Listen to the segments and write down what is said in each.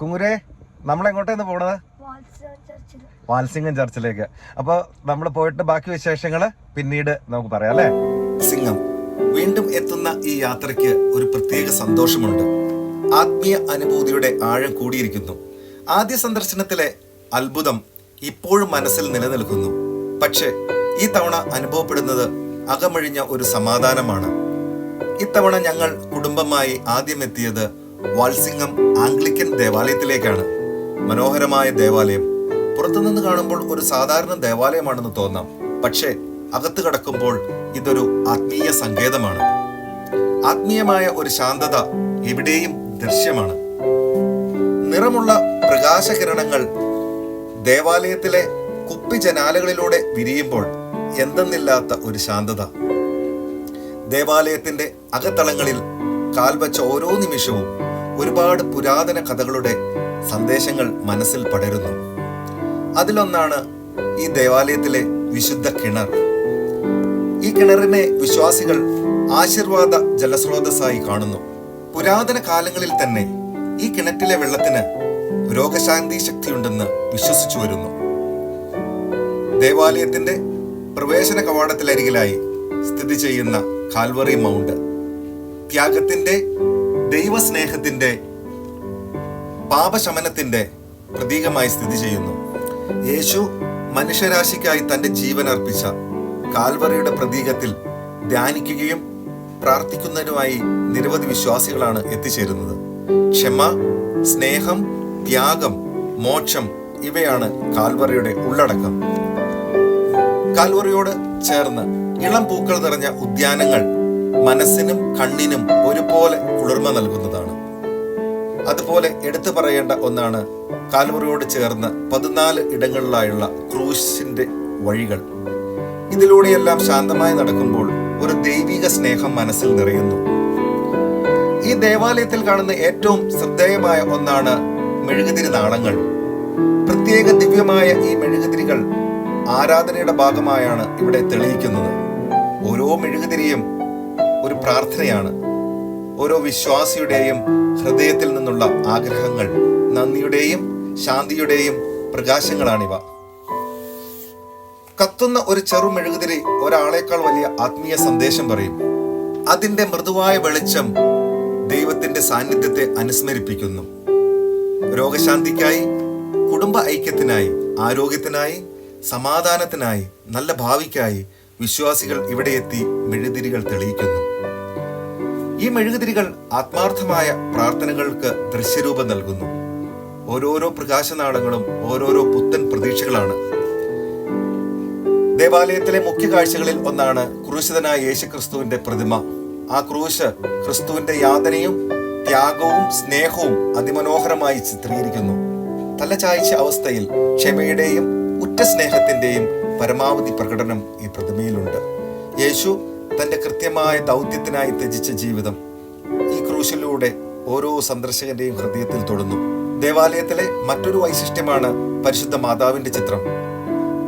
കുങ്ങുരേ നമ്മളെങ്ങോട്ടാണ് പോണത്? വാൽസിംഗം ചർച്ചിലേക്ക്. അപ്പോൾ നമ്മൾ പോയിട്ട് ബാക്കി വിശേഷങ്ങൾ പിന്നീട് നമുക്ക് പറയാം അല്ലേ? സിംഗം വീണ്ടും എത്തുന്ന ഈ യാത്രയ്ക്ക് ഒരു പ്രത്യേക സന്തോഷമുണ്ട്. ആത്മീയ അനുഭൂതിയുടെ ആഴം കൂടിയിരിക്കുന്നു. ആദ്യ സന്ദർശനത്തിലെ അത്ഭുതം ഇപ്പോഴും മനസ്സിൽ നിലനിൽക്കുന്നു. പക്ഷേ ഈ തവണ അനുഭവപ്പെടുന്നത് അകമഴിഞ്ഞ ഒരു സമാധാനമാണ്. ഇത്തവണ ഞങ്ങൾ കുടുംബമായി ആദ്യം എത്തിയത് വാൾസിംഗം ആംഗ്ലിക്കൻ ദേവാലയത്തിലേക്കാണ്. മനോഹരമായ ദേവാലയം. പുറത്തുനിന്ന് കാണുമ്പോൾ ഒരു സാധാരണ ദേവാലയമാണെന്ന് തോന്നാം. പക്ഷേ അകത്ത് കടക്കുമ്പോൾ ഇതൊരു ആത്മീയ സങ്കേതമാണ്. ആത്മീയമായ ഒരു ശാന്തത എവിടെയും ദൃശ്യമാണ്. നിറമുള്ള പ്രകാശകിരണങ്ങൾ ദേവാലയത്തിലെ കുപ്പി ജനാലകളിലൂടെ വിരിയുമ്പോൾ എന്തെന്നില്ലാത്ത ഒരു ശാന്തത. ദേവാലയത്തിന്റെ അകത്തളങ്ങളിൽ കാൽവച്ച ഓരോ നിമിഷവും ഒരുപാട് പുരാതന കഥകളുടെ സന്ദേശങ്ങൾ മനസ്സിൽ പടരുന്നു. അതിലൊന്നാണ് ഈ ദേവാലയത്തിലെ വിശുദ്ധ കിണർ. ഈ കിണറിനെ വിശ്വാസികൾ ആശീർവാദ ജലസ്രോതസ്സായി കാണുന്നു. പുരാതന കാലങ്ങളിൽ തന്നെ ഈ കിണറ്റിലെ വെള്ളത്തിന് രോഗശാന്തി ശക്തിയുണ്ടെന്ന് വിശ്വസിച്ചു വരുന്നു. ദേവാലയത്തിന്റെ പ്രവേശന കവാടത്തിലരികിലായി സ്ഥിതി ചെയ്യുന്ന കാൽവറി മൗണ്ട്. ത്യാഗത്തിന്റെ ദൈവസ്നേഹത്തിന്റെ പാപശമനത്തിന്റെ പ്രതീകമായി സ്ഥിതി ചെയ്യുന്നു. യേശു മനുഷ്യരാശിക്കായി തന്റെ ജീവൻ അർപ്പിച്ച കാൽവറിയുടെ പ്രതീകത്തിൽ ധ്യാനിക്കുകയും പ്രാർത്ഥിക്കുന്നതിനുമായി നിരവധി വിശ്വാസികളാണ് എത്തിച്ചേരുന്നത്. ക്ഷമ സ്നേഹം ത്യാഗം മോക്ഷം ഇവയാണ് കാൽവറിയുടെ ഉള്ളടക്കം. കാൽവറിയോട് ചേർന്ന് ഇളം പൂക്കൾ നിറഞ്ഞ ഉദ്യാനങ്ങൾ മനസ്സിനും കണ്ണിനും ഒരുപോലെ കുളിർമ നൽകുന്നതാണ്. അതുപോലെ എടുത്തു പറയേണ്ട ഒന്നാണ് കാൽമുറിയോട് ചേർന്ന് പതിനാല് ഇടങ്ങളിലായുള്ള ക്രൂശിന്റെ വഴികൾ. ഇതിലൂടെയെല്ലാം ശാന്തമായി നടക്കുമ്പോൾ ഒരു ദൈവിക സ്നേഹം മനസ്സിൽ നിറയുന്നു. ഈ ദേവാലയത്തിൽ കാണുന്ന ഏറ്റവും ശ്രദ്ധേയമായ ഒന്നാണ് മെഴുകുതിരി നാളങ്ങൾ. പ്രത്യേക ദിവ്യമായ ഈ മെഴുകുതിരികൾ ആരാധനയുടെ ഭാഗമായാണ് ഇവിടെ തെളിയിക്കുന്നത്. ഓരോ മെഴുകുതിരിയും ഒരു പ്രാർത്ഥനയാണ്. ഓരോ വിശ്വാസിയുടെയും ഹൃദയത്തിൽ നിന്നുള്ള ആഗ്രഹങ്ങൾ നന്ദിയുടെയും ശാന്തിയുടെയും പ്രകാശങ്ങളാണിവ. കത്തുന്ന ഒരു ചെറു മെഴുകുതിരി ഒരാളേക്കാൾ വലിയ ആത്മീയ സന്ദേശം പറയും. അതിന്റെ മൃദുവായ വെളിച്ചം ദൈവത്തിന്റെ സാന്നിധ്യത്തെ അനുസ്മരിപ്പിക്കുന്നു. രോഗശാന്തിക്കായി കുടുംബ ഐക്യത്തിനായി ആരോഗ്യത്തിനായി സമാധാനത്തിനായി നല്ല ഭാവിക്കായി വിശ്വാസികൾ ഇവിടെ എത്തി മെഴുതിരികൾ തെളിയിക്കുന്നു. ഈ മെഴുകുതിരികൾ ആത്മാർത്ഥമായ പ്രാർത്ഥനകൾക്ക് ദൃശ്യരൂപം നൽകുന്നു. ഓരോരോ പ്രകാശനാളങ്ങളും ഓരോരോ പുത്തൻ പ്രതീക്ഷകളാണ്. ദേവാലയത്തിലെ മുഖ്യ കാഴ്ചകളിൽ ഒന്നാണ് ക്രൂശിതനായ യേശുക്രിസ്തുവിന്റെ പ്രതിമ. ആ ക്രൂശ് ക്രിസ്തുവിന്റെ യാതനയും ത്യാഗവും സ്നേഹവും അതിമനോഹരമായി ചിത്രീകരിക്കുന്നു. തല ചായ്ച്ച അവസ്ഥയിൽ ക്ഷമയുടെയും ഉറ്റ സ്നേഹത്തിന്റെയും പരമാവധി പ്രകടനം ഈ പ്രതിമയിലുണ്ട്. യേശു തന്റെ കൃത്യമായ ദൗത്യത്തിനായി ത്യജിച്ച ജീവിതം ഈ ക്രൂശിലൂടെ ഓരോ സന്ദർശകന്റെയും ഹൃദയത്തിൽ തൊടുന്നു. ദേവാലയത്തിലെ മറ്റൊരു വൈശിഷ്ട്യമാണ് പരിശുദ്ധ മാതാവിന്റെ ചിത്രം.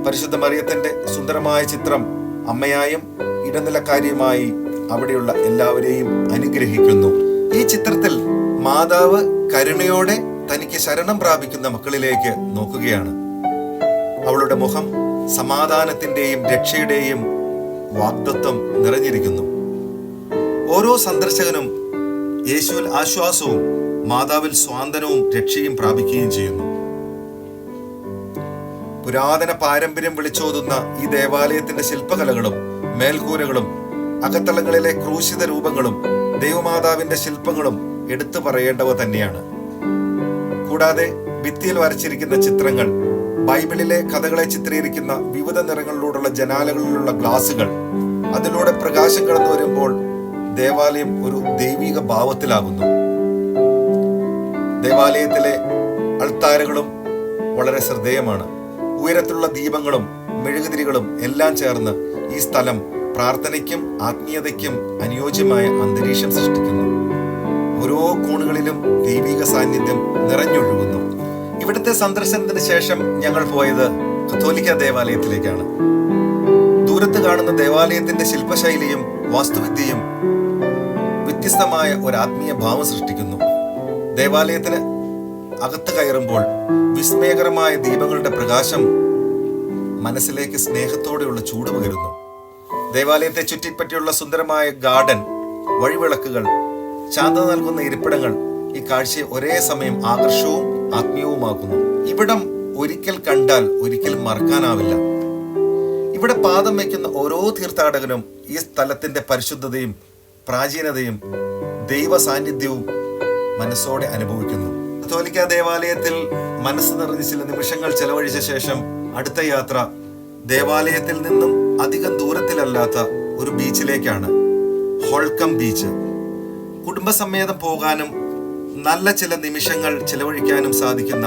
പരിശുദ്ധ മറിയത്തിന്റെ സുന്ദരമായ ചിത്രം അമ്മയായും ഇടനിലക്കാരിയുമായി അവിടെയുള്ള എല്ലാവരെയും അനുഗ്രഹിക്കുന്നു. ഈ ചിത്രത്തിൽ മാതാവ് കരുണയോടെ തനിക്ക് ശരണം പ്രാപിക്കുന്ന മക്കളിലേക്ക് നോക്കുകയാണ്. അവളുടെ മുഖം സമാധാനത്തിന്റെയും രക്ഷയുടെയും വാഗ്ദത്വം നിറഞ്ഞിരിക്കുന്നു. ഓരോ സന്ദർശകനും യേശുവിൽ ആശ്വാസവും മാതാവിൽ സ്വാന്തനവും രക്ഷയും പ്രാപിക്കുകയും ചെയ്യുന്നു. പുരാതന പാരമ്പര്യം വിളിച്ചോതുന്ന ഈ ദേവാലയത്തിന്റെ ശില്പകലകളും മേൽക്കൂരകളും അകത്തളങ്ങളിലെ ക്രൂശിത രൂപങ്ങളും ദൈവമാതാവിന്റെ ശില്പങ്ങളും എടുത്തു പറയേണ്ടവ തന്നെയാണ്. കൂടാതെ ഭിത്തിയിൽ വരച്ചിരിക്കുന്ന ചിത്രങ്ങൾ ബൈബിളിലെ കഥകളെ ചിത്രീകരിക്കുന്ന വിവിധ നിറങ്ങളിലൂടെയുള്ള ജനാലകളിലുള്ള ഗ്ലാസുകൾ. അതിലൂടെ പ്രകാശം കടന്നു വരുമ്പോൾ ദേവാലയം ഒരു ദൈവിക ഭാവത്തിലാകുന്നു. ദേവാലയത്തിലെ അൾത്താരകളും വളരെ ശ്രദ്ധേയമാണ്. ഉയരത്തിലുള്ള ദീപങ്ങളും മെഴുകുതിരികളും എല്ലാം ചേർന്ന് ഈ സ്ഥലം പ്രാർത്ഥനയ്ക്കും ആത്മീയതയ്ക്കും അനുയോജ്യമായ അന്തരീക്ഷം സൃഷ്ടിക്കുന്നു. ഓരോ കോണുകളിലും ദൈവിക സാന്നിധ്യം നിറഞ്ഞൊഴുകുന്നു. ഇവിടുത്തെ സന്ദർശനത്തിന് ശേഷം ഞങ്ങൾ പോയത് കത്തോലിക്ക ദേവാലയത്തിലേക്കാണ്. ദൂരത്ത് കാണുന്ന ദേവാലയത്തിന്റെ ശില്പശൈലിയും വാസ്തുവിദ്യയും വ്യത്യസ്തമായ ഒരു ആത്മീയ ഭാവം സൃഷ്ടിക്കുന്നു. ദേവാലയത്തിന് അകത്ത് കയറുമ്പോൾ വിസ്മയകരമായ ദീപങ്ങളുടെ പ്രകാശം മനസ്സിലേക്ക് സ്നേഹത്തോടെയുള്ള ചൂട് പകരുന്നു. ദേവാലയത്തെ ചുറ്റിപ്പറ്റിയുള്ള സുന്ദരമായ ഗാർഡൻ വഴിവിളക്കുകൾ ശാന്തത നൽകുന്ന ഇരിപ്പിടങ്ങൾ ഈ കാഴ്ചയെ ഒരേ സമയം ആകർഷവും ആത്മീയവുമാക്കുന്നു. ഇവിടം ഒരിക്കൽ കണ്ടാൽ ഒരിക്കലും മറക്കാനാവില്ല. ഇവിടെ പാദം വയ്ക്കുന്ന ഓരോ തീർത്ഥാടകനും ഈ സ്ഥലത്തിന്റെ പരിശുദ്ധതയും പ്രാചീനതയും ദൈവ സാന്നിധ്യവും മനസ്സോടെ അനുഭവിക്കുന്നു. കത്തോലിക്ക ദേവാലയത്തിൽ മനസ്സ് നിറഞ്ഞ ചില നിമിഷങ്ങൾ ചെലവഴിച്ച ശേഷം അടുത്ത യാത്ര ദേവാലയത്തിൽ നിന്നും അധികം ദൂരത്തിലല്ലാത്ത ഒരു ബീച്ചിലേക്കാണ്. Holkham beach. കുടുംബസമേതം പോകാനും നല്ല ചില നിമിഷങ്ങൾ ചിലവഴിക്കാനും സാധിക്കുന്ന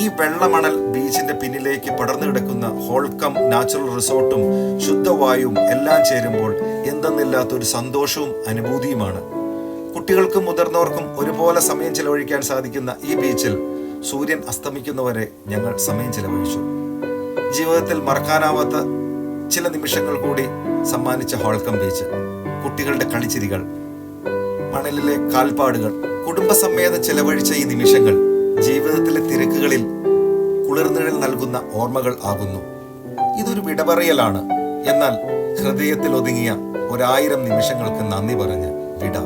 ഈ വെള്ളമണൽ ബീച്ചിന്റെ പിന്നിലേക്ക് പടർന്നു കിടക്കുന്ന ഹോൾക്കം നാച്ചുറൽ റിസോർട്ടും ശുദ്ധവായും എല്ലാം ചേരുമ്പോൾ എന്തെന്നില്ലാത്തൊരു സന്തോഷവും അനുഭൂതിയുമാണ്. കുട്ടികൾക്കും മുതിർന്നവർക്കും ഒരുപോലെ സമയം ചിലവഴിക്കാൻ സാധിക്കുന്ന ഈ ബീച്ചിൽ സൂര്യൻ അസ്തമിക്കുന്നവരെ ഞങ്ങൾ സമയം ചിലവഴിച്ചു. ജീവിതത്തിൽ മറക്കാനാവാത്ത ചില നിമിഷങ്ങൾ കൂടി സമ്മാനിച്ച ഹോൾക്കം ബീച്ച്. കുട്ടികളുടെ കളിച്ചിരികൾ മണലിലെ കാൽപ്പാടുകൾ കുടുംബസമേതം ചെലവഴിച്ച ഈ നിമിഷങ്ങൾ ജീവിതത്തിലെ തിരക്കുകളിൽ കുളിർനിഴൽ നൽകുന്ന ഓർമ്മകൾ ആകുന്നു. ഇതൊരു വിടപറയലാണ്. എന്നാൽ ഹൃദയത്തിൽ ഒതുങ്ങിയ ഒരായിരം നിമിഷങ്ങൾക്ക് നന്ദി പറഞ്ഞ് വിട.